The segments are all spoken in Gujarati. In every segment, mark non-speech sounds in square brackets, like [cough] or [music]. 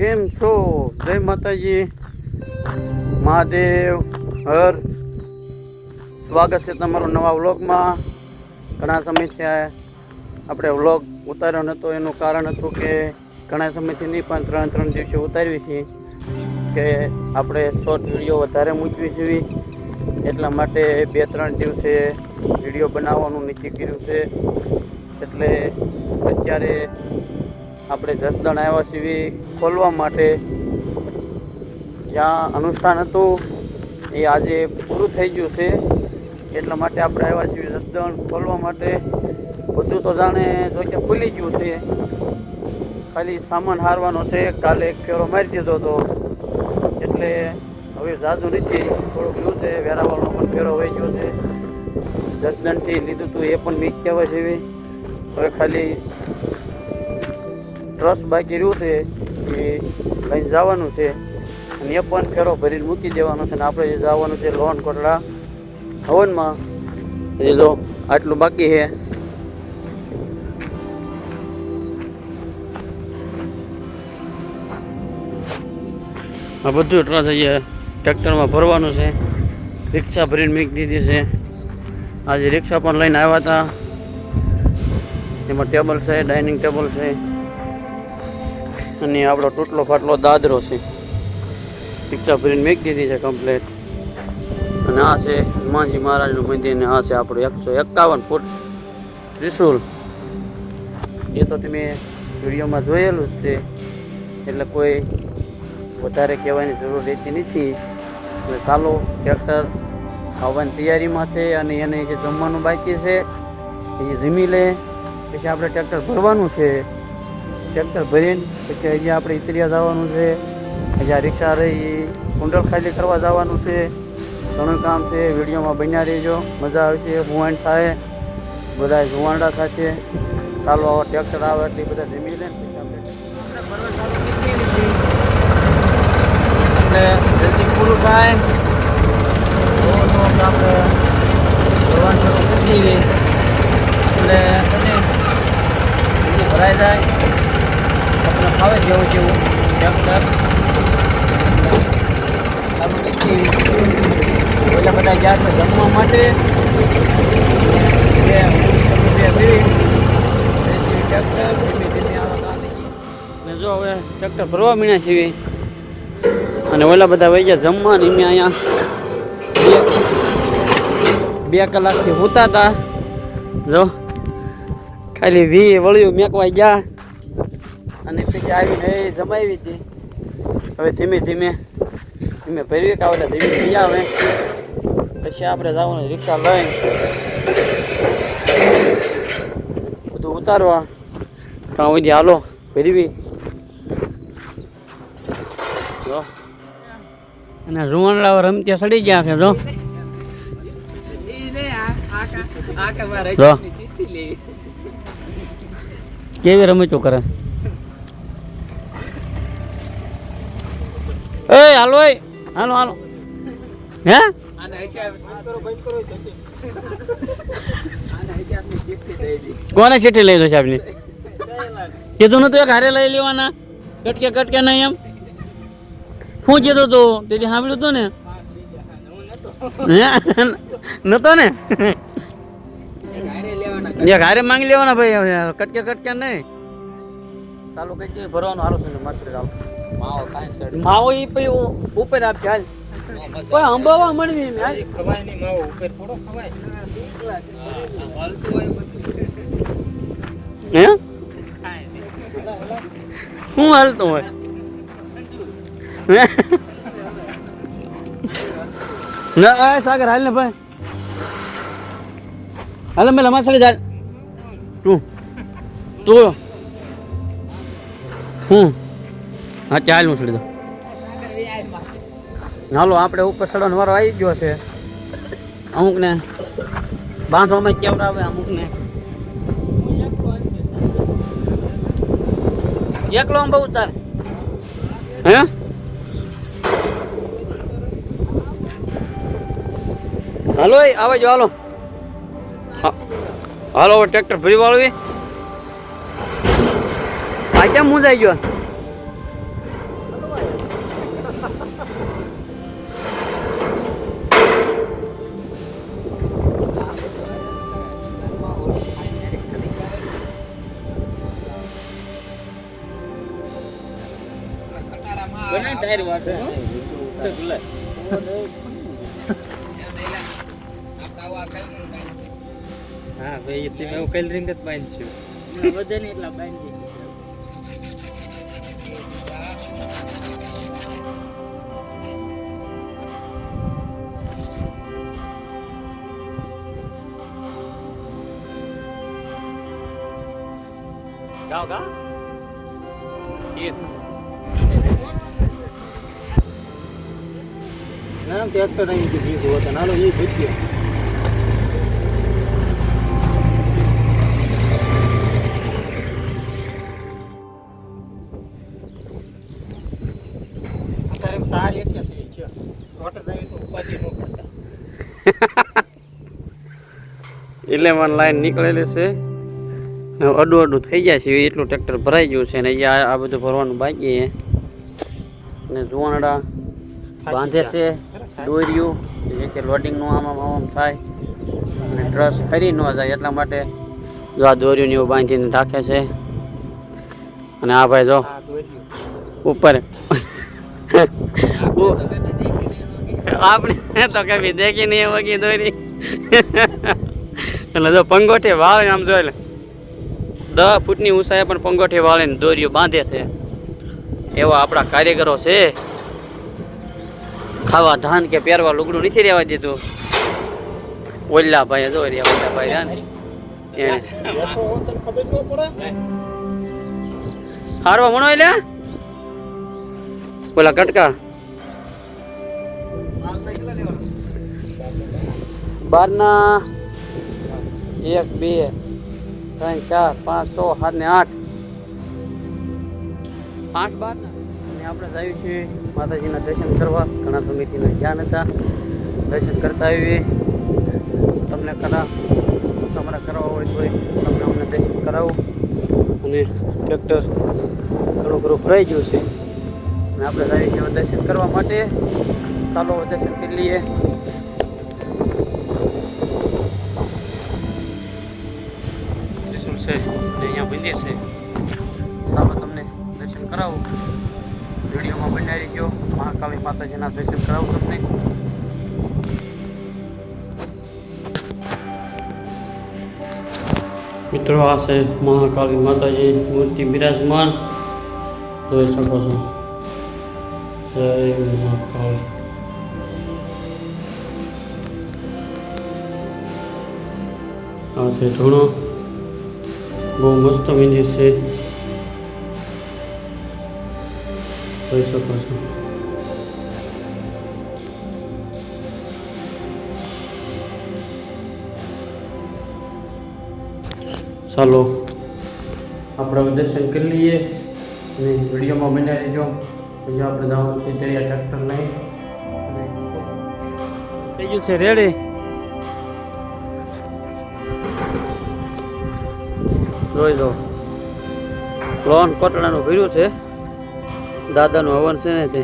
કેમ છો? જય માતાજી. મહાદેવ હર. સ્વાગત છે તમારું નવા વ્લોગમાં. ઘણા સમયથી આપણે વ્લોગ ઉતાર્યો નહોતો એનું કારણ હતું કે ઘણા સમયથી નહીં, પણ ત્રણ ત્રણ દિવસે ઉતારવી છે કે આપણે શોર્ટ વીડિયો વધારે મૂકવી જોઈએ. એટલા માટે બે, ત્રણ દિવસે વીડિયો બનાવવાનું નક્કી કર્યું છે. એટલે અત્યારે આપણે જસદણ આવ્યા સિવી ખોલવા માટે. જ્યાં અનુષ્ઠાન હતું, એ આજે પૂરું થઈ ગયું છે. એટલા માટે આપણે આવ્યા છીએ જસદણ ખોલવા માટે. બધું તો જાણે જોકે ખુલી ગયું છે. ખાલી સામાન હારવાનો છે. કાલે એક ફેરો મારી દીધો હતો. એટલે હવે જાજુ નથી. થોડુંક રહ્યું છે. વેરાવળનો પણ ફેરો વહી ગયો છે. જસદણથી લીધું હતું એ પણ મીક કહેવાય છે. હવે ખાલી ટ્રસ્ટ બાકી રહ્યું છે એ લઈને જવાનું છે. અને એ પણ ફેરો ભરીને મૂકી દેવાનો છે અને આપણે જે જવાનું છે લોન કોટડા હવનમાં, એ જો આટલું બાકી છે. આ બધું ટ્રસ અહીંયા ટ્રેક્ટરમાં ભરવાનું છે. રિક્ષા ભરીને મૂકી દીધી છે. આજે રિક્ષા પણ લઈને આવ્યા હતા. એમાં ટેબલ છે, ડાઇનિંગ ટેબલ છે. અને આપણો તૂટલો ફાટલો દાદરો છે. રિક્ષા ભરીને મેક દીધી છે કમ્પ્લેટ અને આ છે હનુમાનજી મહારાજનું મંદિર ને આ છે આપણું એકસો એકાવન ફૂટ ત્રિશુલ. એ તો તમે વિડીયોમાં જોયેલું જ છે. એટલે કોઈ વધારે કહેવાની જરૂર રહેતી નથી. એટલે ચાલો ટ્રેક્ટર આવવાની તૈયારીમાં છે અને એને જે જમવાનું બાકી છે, એ જમી લે. પછી આપણે ટ્રેક્ટર ભરવાનું છે. ટ્રેક્ટર ભરીને પછી અહીંયા આપણે ઇતરિયા જવાનું છે. અહીંયા રિક્ષા રહી એ ખાલી કરવા જવાનું છે. ઘણું કામ છે, વિડીયોમાં બન્યા રહેજો. મજા આવશે, હુવાણ થાય. બધા જુવાંડા સાથે. ચાલો, આવો ટ્રેક્ટર આવે એટલે બધા જમી લે આપણે જલ્દી પૂરું થાય તો તો આપણે ભરવાનું શરૂ કરી દઈએ એટલે અને જલ્દી ભરાઈ જાય આપણે ફાવે જેવું જેવું ટ્રેક્ટર ચાલુ કરી દઈએ ઓલા બધા ગયા છે જમવા માટે બે બે મિનિટ પછી ટ્રેક્ટર ધીમે ધીમે આવવા ને જો હવે ટ્રેક્ટર ભરવા મીણ્યા છીએ. અને ઓલા બધા વહી ગયા જમવા ને અહીંયા બે કલાકથી હોતા હતા. જો, ખાલી વી વળ્યું મેકવાઈ ગયા. અને પછી આવીને એ જમાવી હતી. હવે ધીમે ધીમે ધીમે ભરવી કે ઓલા ધીમે થઈ આવે. પછી આપણે જવાનું રિક્ષા લઈને બધું ઉતારવા. કાં સુધી હાલો ભરવી જો. અને રૂવણલાવ રમતે સડી ગયા છે જો. કેવી રમતો કરે? એ હાલો હાલો હાલો. હે? કોને ચીઠી લઈ દો સાહેબની કીધું નતું એક હારે લઈ લેવાના? કટકે કટકે નહીં એમ? શું કીધું તો તેથી સાંભળ્યું હતું ને? હે? નતો ને? ઘારે માંગી લેવાના ભાઈ હવે કટકે કટકે નહીં. ચાલુ કઈ દે ભરવાનું હારું છે ને મસ્ત ચાલુ. માવો ઈ પછી ઉ- ઉપર આપજે ચાલ કોઈ અંબાવા મળવી એમ ખવાય નહીં માવો ઉપર થોડો ખવાય. હે? હું હાલતું હોય? હે? ના સાગર, હાલ ને ભાઈ. હાલ મેં લમા સાડી ચાલ તું. તું. હું? હા, ચાલ, હું છોડી દઉં. હાલો, આપણે ઉપર ચડવાનો વારો આવી ગયો છે. અમુકને બાંધવામાં કેવડાવે, અમુકને. એકલો બહુ તાર હે? હાલો આવે જો હાલો. હાલો ટ્રેક્ટર ફરી વાળવી. આ કેમ મુંજાઈ ગયો? બને ચાર ભાઈ તમે એવું કલરિંગ જ બાંધ છું. વધે નહીં એટલા બાંધી ગાવ ગા ના નહીં અહીં ભીગો હતો નાનો એ ભૂત અત્યારે એટલે મને લાઈન નીકળેલી છે. અડું અડું થઈ જાય છે એટલું ટ્રેક્ટર ભરાઈ ગયું છે ને અહીંયા આ બધું ભરવાનું બાકી છે. ને જુવાનડા બાંધે છે દોર્યું જે કે લોડિંગનું આમ આમ આમ થાય. અને ટ્રસ ફરી ન જાય એટલા માટે જો આ દોર્યું ને એવું બાંધીને રાખે છે. અને આ ભાઈ જો ઉપર [laughs] આપણે તો કભી દેખી નહીં વગી દોરી. એટલે જો પંગોઠે વાળે આમ જોઈ લે. દસ ફૂટની ઊંચાઈએ પણ પંગોઠે વાળીને દોરીઓ બાંધે છે. એવા આપણા કારીગરો છે. ખાવા ધાન કે પહેરવા લુગડું નથી રહેવા દીધું. ઓલ્લા ભાઈ જો રહ્યા ઓલ્લા ભાઈ હારવા મણો એટલે ઓલા કટકા. બારના એક, બે, ત્રણ, ચાર, પાંચ, છ, સાત ને આઠ. આઠ બારના અને આપણે જઈએ છે માતાજીના દર્શન કરવા. ઘણા સમયથી ધ્યાન હતા. દર્શન કરતા આવીએ. તમને કરા તમારે કરવા હોય તો તમને અમને દર્શન કરાવો. અને ટ્રેક્ટર ઘણું ઘણું ભરાઈ ગયું છે. અને આપણે જાય છીએ દર્શન કરવા માટે. ચાલો દર્શન કરી લઈએ. મંદિર છે ચાલો તમને દર્શન કરાવું. વિડીયોમાં બનાવી ગયો મહાકાળી માતાજીના દર્શન કરાવું તમને. મિત્રો, આ છે મહાકાળી માતાજી મૂર્તિ બિરાજમાન. જોઈ શકો છો. જય મહાકાળી. આ છે ધૂણો. બહુ મસ્ત મંદિર છે. જોઈ શકો છો. ચાલો, આપણે દર્શન કરી લઈએ અને વિડીયોમાં બન્યા રહેજો. પછી આપણે જવાનું છે, દરિયા ટ્રેક્ટર લઈ. છે રેડી જોઈ દો લોન કોટડાનું ભર્યું છે. દાદાનું હવન છે ને તે?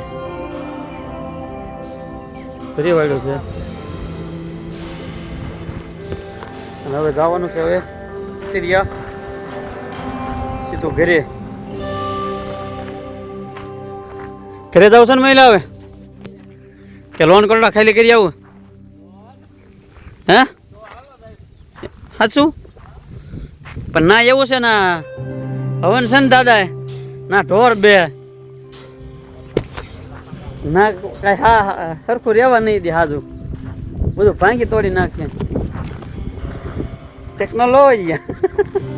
ફરી વાળ્યું છે. હવે જવાનું છે હવે તિરિયા સીધું ઘરે. ઘરે જાવ છો ને મહિલા હવે? કે લોન કોટડા ખાલી કરી આવું? હે? સાચું પણ ના, એવું છે ને, હવન છે ને દાદા ના, ઢોર બે. ના, કઈ હા સરખું રહેવા નહીં દે હાજુ. બધું ભાંગી તોડી નાખશે ટેકનોલોજી [laughs]